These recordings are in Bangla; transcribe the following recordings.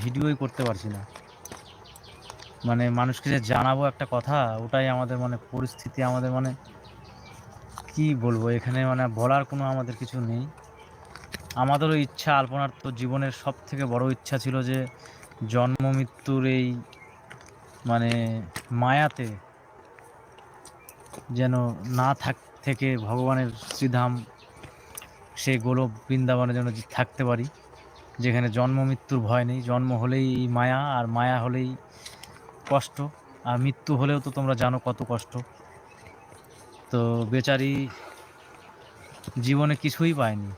ভিডিওই করতে পারছি না। মানে মানুষকে যে জানাব একটা কথা, ওটাই আমাদের মানে পরিস্থিতি, আমাদের মানে কি বলব? এখানে মানে বলার কোনো আমাদের কিছু নেই। আমাদেরও ইচ্ছা আলপনার তো জীবনের সব থেকে বড় ইচ্ছা ছিল যে জন্ম মৃত্যুর এই মানে মায়াতে যেন না থাক, থেকে ভগবানের শ্রীধাম সেই গোলক বৃন্দাবনে যেন থাকতে পারি। যেখানে জন্ম, মৃত্যুর ভয় নেই। জন্ম হলেই মায়া আর মায়া হলেই কষ্ট। আর মৃত্যু হলেও তো তোমরা জানো কত কষ্ট। তো বেচারি জীবনে কিছুই পায়নি।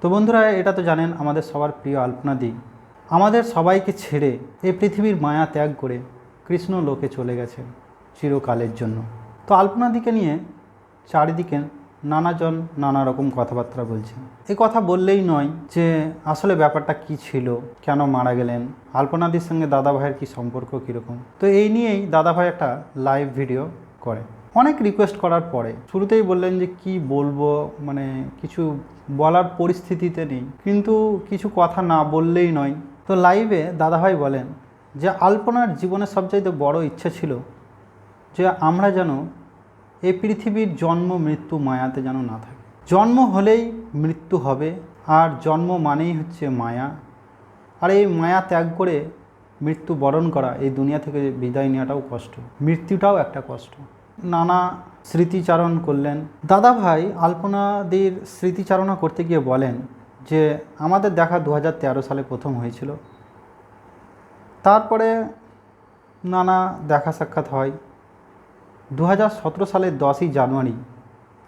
তো বন্ধুরা, এটা তো জানেন আমাদের সবার প্রিয় আলপনাদি আমাদের সবাইকে ছেড়ে এই পৃথিবীর মায়া ত্যাগ করে কৃষ্ণ লোকে চলে গেছেন চিরকালের জন্য। তো আলপনাদিকে নিয়ে চারিদিকে নানাজন নানা রকম কথাবার্তা বলছেন। এই কথা বললেই নয় যে আসলে ব্যাপারটা কি ছিল, কেন মারা গেলেন, আলপনাদির সঙ্গে দাদাভাইয়ের কি সম্পর্ক কীরকম? তো এই নিয়েই দাদাভাই একটা লাইভ ভিডিও করে। অনেক রিকোয়েস্ট করার পরে শুরুতেই বললেন যে কি বলব মানে কিছু বলার পরিস্থিতিতে নেই। কিন্তু কিছু কথা না বললেই নয়। তো লাইভে দাদাভাই বলেন যে, আলপনার জীবনের সবচাইতে বড় ইচ্ছে ছিল যে আমরা যেন এই পৃথিবীর জন্ম, মৃত্যু মায়াতে যেন না থাকে। জন্ম হলেই মৃত্যু হবে, আর জন্ম মানেই হচ্ছে মায়া। আর এই মায়া ত্যাগ করে মৃত্যু বরণ করা এই দুনিয়া থেকে বিদায় নেওয়াটাও কষ্ট, মৃত্যুটাও একটা কষ্ট। নানা স্মৃতিচারণ করলেন। দাদা ভাই আলপনাদির স্মৃতিচারণা করতে গিয়ে বলেন যে, আমাদের দেখা দু হাজার তেরো সালে প্রথম হয়েছিল। তারপরে নানা দেখা সাক্ষাৎ হয়। দু হাজার সতেরো সালের দশই জানুয়ারি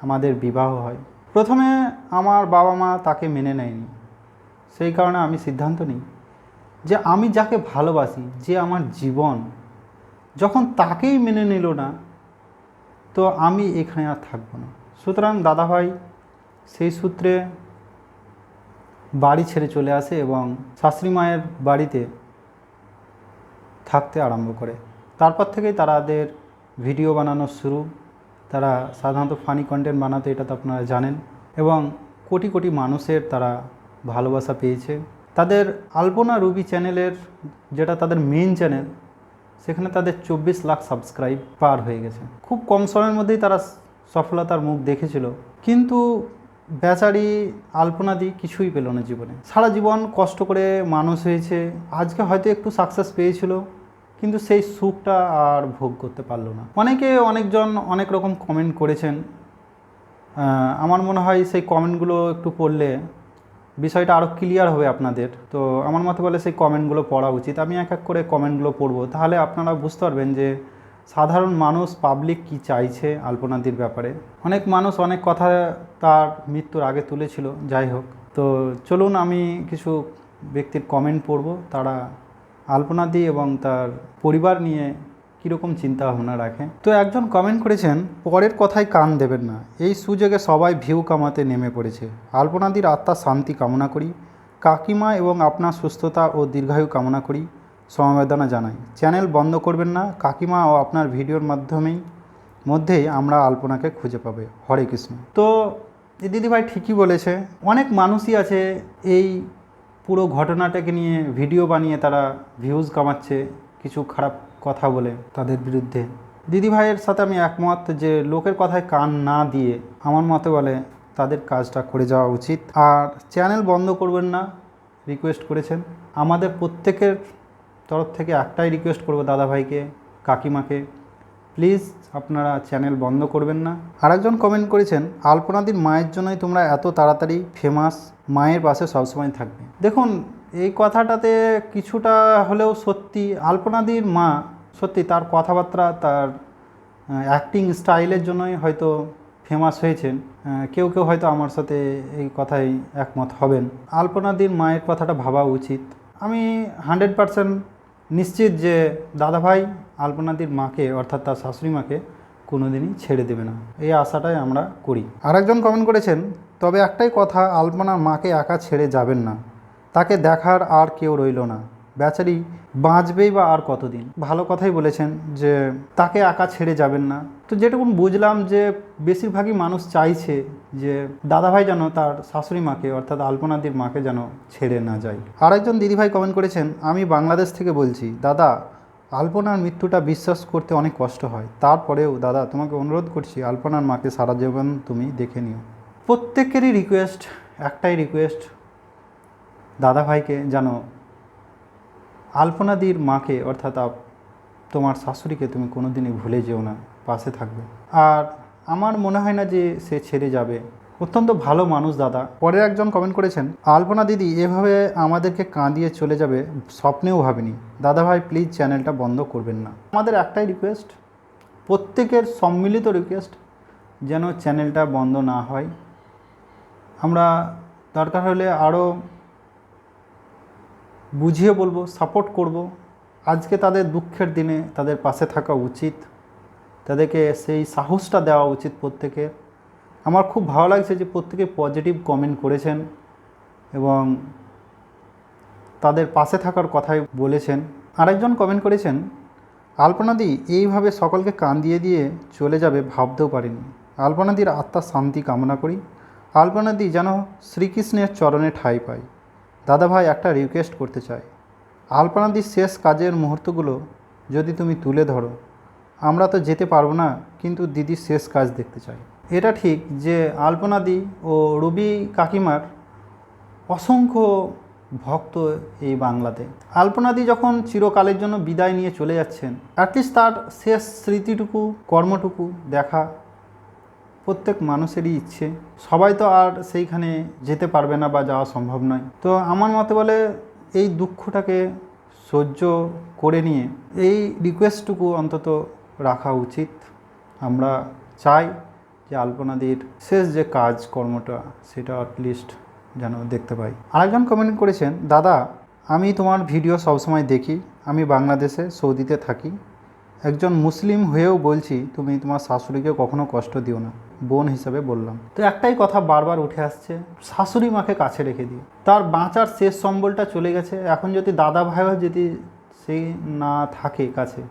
আমাদের বিবাহ হয়। প্রথমে আমার বাবা মা তাকে মেনে নেয়নি। সেই কারণে আমি সিদ্ধান্ত নিই যে আমি যাকে ভালোবাসি, যে আমার জীবন, যখন তাকেই মেনে নিল না, তো আমি এখানে আর থাকব না। সুতরাং দাদাভাই সেই সূত্রে বাড়ি ছেড়ে চলে আসে এবং শাশুড়ি মায়ের বাড়িতে থাকতে আরম্ভ করে। তারপর থেকেই তাদের ভিডিও বানানো শুরু। তারা সাধারণত ফানি কন্টেন্ট বানাতে এটা তো আপনারা জানেন। এবং কোটি কোটি মানুষের তারা ভালোবাসা পেয়েছে। তাদের আলপনা রুবি চ্যানেলের যেটা তাদের মেন চ্যানেল সেখানে তাদের চব্বিশ লাখ সাবস্ক্রাইব পার হয়ে গেছে। খুব কম সময়ের মধ্যেই তারা সফলতার মুখ দেখেছিল। কিন্তু বেচারি আলপনাদি কিছুই পেল না জীবনে। সারা জীবন কষ্ট করে মানুষ হয়েছে। আজকে হয়তো একটু সাকসেস পেয়েছিল। কিন্তু সেই সুখটা আর ভোগ করতে পারল না। অনেকে অনেকজন অনেক রকম কমেন্ট করেছেন। আমার মনে হয় সেই কমেন্টগুলো একটু পড়লে বিষয়টা আরও ক্লিয়ার হবে আপনাদের। তো আমার মতে বলে সেই কমেন্টগুলো পড়া উচিত। আমি এক এক করে কমেন্টগুলো পড়ব। তাহলে আপনারা বুঝতে পারবেন যে সাধারণ মানুষ পাবলিক কি চাইছে আলপনাদির ব্যাপারে। অনেক মানুষ অনেক কথা তার মৃত্যুর আগে তুলেছিল। যাই হোক। তো চলুন আমি কিছু ব্যক্তির কমেন্ট পড়ব। তারা আলপনাদি এবং তার পরিবার নিয়ে কীরকম চিন্তা ভাবনা রাখে? তো একজন কমেন্ট করেছেন, পরের কথায় কান দেবেন না। এই সুযোগে সবাই ভিউ কামাতে নেমে পড়েছে। আলপনাদির আত্মার শান্তি কামনা করি। কাকিমা এবং আপনার সুস্থতা ও দীর্ঘায়ু কামনা করি। সমবেদনা জানাই। চ্যানেল বন্ধ করবেন না। কাকিমা ও আপনার ভিডিওর মাধ্যমেই, মধ্যেই আমরা আলপনাকে খুঁজে পাবে। হরে কৃষ্ণ। তো দিদিভাই ঠিকই বলেছে, অনেক মানুষই আছে এই পুরো ঘটনাটাকে নিয়ে ভিডিও বানিয়ে তারা ভিউজ কামাচ্ছে, কিছু খারাপ কথা বলে তাদের বিরুদ্ধে। দিদিভাইয়ের সাথে আমি একমত যে লোকের কথায় কান না দিয়ে আমার মতে বলে তাদের কাজটা করে যাওয়া উচিত। আর চ্যানেল বন্ধ করবেন না রিকোয়েস্ট করেছেন। আমাদের প্রত্যেকের তরফ থেকে একটাই রিকোয়েস্ট করব দাদাভাইকে, কাকিমাকে প্লিজ আপনারা চ্যানেল বন্ধ করবেন না। আরেকজন কমেন্ট করেছেন, আলপনাদির মায়ের জন্যই তোমরা এত তাড়াতাড়ি ফেমাস মায়ের পাশে সবসময় থাকবে। দেখুন, এই কথাটাতে কিছুটা হলেও সত্যি, আলপনাদির মা সত্যি তার কথাবার্তা, তার অ্যাক্টিং স্টাইলের জন্যই হয়তো ফেমাস হয়েছেন। কেউ কেউ হয়তো আমার সাথে এই কথাই একমত হবেন। আলপনাদির মায়ের কথাটা ভাবা উচিত। আমি হান্ড্রেড পারসেন্ট নিশ্চিত যে দাদাভাই আলপনাদির মাকে, অর্থাৎ তার শাশুড়ি মাকে, কোনোদিনই ছেড়ে দেবে না। এই আশাটাই আমরা করি। আরেকজন কমেন্ট করেছেন, তবে একটাই কথা আলপনার মাকে একা ছেড়ে যাবেন না। তাকে দেখার আর কেউ রইল না। বেচারি বাঁচবেই বা আর কতদিন? ভালো কথাই বলেছেন যে তাকে একা ছেড়ে যাবেন না। তো যেটুকুন বুঝলাম যে বেশিরভাগই মানুষ চাইছে যে দাদাভাই যেন তার শাশুড়ি মাকে অর্থাৎ আলপনাদির মাকে যেন ছেড়ে না যায়। আরেকজন দিদিভাই কমেন্ট করেছেন, আমি বাংলাদেশ থেকে বলছি, দাদা, আলপনার মৃত্যুটা বিশ্বাস করতে অনেক কষ্ট হয়। তারপরেও দাদা, তোমাকে অনুরোধ করছি, আলপনার মাকে সারা জীবন তুমি দেখে নিও। প্রত্যেকেরই রিকোয়েস্ট একটাই রিকোয়েস্ট দাদাভাইকে যেন আলপনাদির মাকে, অর্থাৎ তোমার শাশুড়িকে তুমি কোনোদিনই ভুলে যেও না, পাশে থাকবে। আর আমার মনে হয় না যে সে ছেড়ে যাবে। অত্যন্ত ভালো মানুষ দাদা। পরে একজন কমেন্ট করেছেন, আলপনা দিদি, এভাবে আমাদেরকে কাঁদিয়ে চলে যাবে, স্বপ্নেও ভাবিনি। দাদা ভাই প্লিজ চ্যানেলটা বন্ধ করবেন না। আমাদের একটাই রিকোয়েস্ট প্রত্যেকের সম্মিলিত রিকোয়েস্ট যেন চ্যানেলটা বন্ধ না হয়। আমরা দরকার হলে আরও বুঝিয়ে বলব সাপোর্ট করব। আজকে তাদের দুঃখের দিনে তাদের পাশে থাকা উচিত। তাদেরকে সেই সাহসটা দেওয়া উচিত প্রত্যেকের আমার খুব ভালো লাগছে যে প্রত্যেকে পজিটিভ কমেন্ট করেছেন এবং তাদের পাশে থাকার কথাই বলেছেন। আরেকজন কমেন্ট করেছেন, আলপনাদি, এইভাবে সকলকে কান দিয়ে দিয়ে চলে যাবে ভাবতেও পারিনি। আলপনাদির আত্মার শান্তি কামনা করি। আলপনাদি যেন শ্রীকৃষ্ণের চরণে ঠাঁই পায়। দাদাভাই একটা রিকোয়েস্ট করতে চাই আলপনাদির শেষ কাজের মুহূর্তগুলো যদি তুমি তুলে ধরো, আমরা তো যেতে পারব না, কিন্তু দিদির শেষ কাজ দেখতে চাই এটা ঠিক যে আলপনাদি ও রুবি কাকিমার অসংখ্য ভক্ত এই বাংলাতে। আলপনাদি যখন চিরকালের জন্য বিদায় নিয়ে চলে যাচ্ছেন অ্যাটলিস্ট তার শেষ স্মৃতিটুকু, কর্মটুকু দেখা প্রত্যেক মানুষেরই ইচ্ছে। সবাই তো আর সেইখানে যেতে পারবে না বা যাওয়া সম্ভব নয়। তো আমার মতে বলে এই দুঃখটাকে সহ্য করে নিয়ে এই রিকোয়েস্টটুকু অন্তত রাখা উচিত। আমরা চাই যে আলপনাদির শেষ যে কাজ কর্মটা সেটা অ্যাটলিস্ট যেন দেখতে পাই। আরেকজন কমেন্ট করেছেন, দাদা, আমি তোমার ভিডিও সবসময় দেখি। আমি বাংলাদেশে, সৌদিতে থাকি। একজন মুসলিম হয়েও বলছি, তুমি তোমার শাশুড়িকে কখনো কষ্ট দিও না। বোন হিসাবে বললাম। তো একটাই কথা বারবার উঠে আসছে, শাশুড়ি মাকে কাছে রেখে দিও তার বাঁচার শেষ সম্বলটা চলে গেছে, এখন যদি দাদা ভাইও যদি সেই না থাকে কাছে,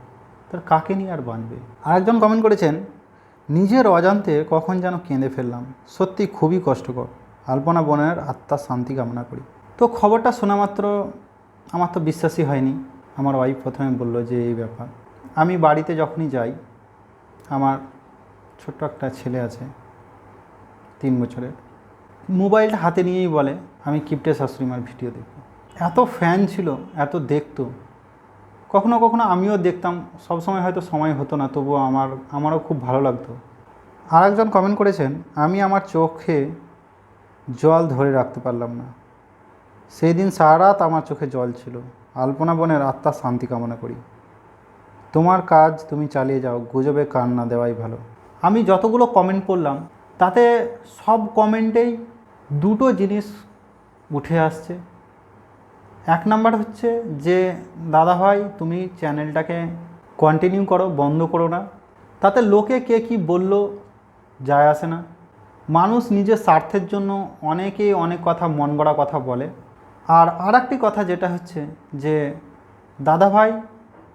তার কাকে নিয়ে আর বাঁচবে? আরেকজন কমেন্ট করেছেন, নিজের অজান্তে কখন যেন কেঁদে ফেললাম, সত্যি খুবই কষ্টকর। আলপনা বোনের আত্মার শান্তি কামনা করি। তো খবরটা শোনা মাত্র আমার তো বিশ্বাসই হয়নি। আমার ওয়াইফ প্রথমে বলল যে, এই ব্যাপার। আমি বাড়িতে যখনই যাই, আমার ছোট্ট একটা ছেলে আছে, তিন বছরের। মোবাইলটা হাতে নিয়েই বলে, আমি কিপ্টে শাশুড়িমার ভিডিও দেখব। এত ফ্যান ছিল, এত দেখতো। কখনো কখনো আমিও দেখতাম সবসময় হয়তো সময় হতো না, তবুও আমার, আমারও খুব ভালো লাগতো। আর একজন কমেন্ট করেছেন, আমি আমার চোখে জল ধরে রাখতে পারলাম না। সেই দিন সারা রাত আমার চোখে জল ছিল। আলপনা বোনের আত্মার শান্তি কামনা করি। তোমার কাজ তুমি চালিয়ে যাও, গুজবে কান না দেওয়াই ভালো। আমি যতগুলো কমেন্ট পড়লাম, তাতে সব কমেন্টেই দুটো জিনিস উঠে আসছে। এক নাম্বার হচ্ছে যে, দাদা ভাই, তুমি চ্যানেলটাকে কন্টিনিউ করো, বন্ধ করো না। তাতে লোকে কে কি বলল যায় আসে না। মানুষ নিজের স্বার্থের জন্য অনেকেই অনেক কথা, মন গড়া কথা বলে। আর আর একটি কথা যেটা হচ্ছে যে, দাদা ভাই,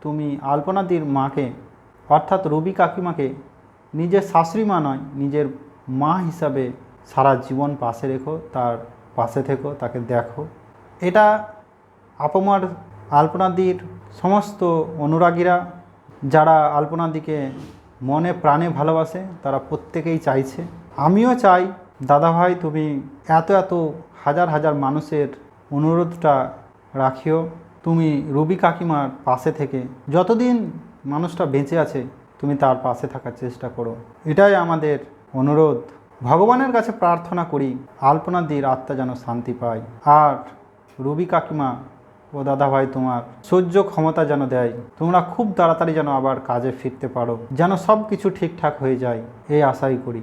তুমি আলপনাদির মাকে, অর্থাৎ রবি কাকিমাকে নিজের শাশুড়ি মা নয়, নিজের মা হিসাবে সারা জীবন পাশে রেখো, তার পাশে থেকো, তাকে দেখো। এটা আপমার আলপনাদির সমস্ত অনুরাগীরা, যারা আলপনাদিকে মনে প্রাণে ভালোবাসে, তারা প্রত্যেকেই চাইছে। আমিও চাই, দাদাভাই, তুমি এত এত হাজার হাজার মানুষের অনুরোধটা রাখিও। তুমি রবি কাকিমার পাশে থেকে, যতদিন মানুষটা বেঁচে আছে তুমি তার পাশে থাকার চেষ্টা করো। এটাই আমাদের অনুরোধ। ভগবানের কাছে প্রার্থনা করি আলপনাদির আত্মা যেন শান্তি পায়। আর রবি কাকিমা ও দাদা ভাই তোমার সহ্য ক্ষমতা যেন দেয়, তোমরা খুব তাড়াতাড়ি যেন আবার কাজে ফিরতে পারো, যেন সব কিছু ঠিকঠাক হয়ে যায়, এই আশাই করি।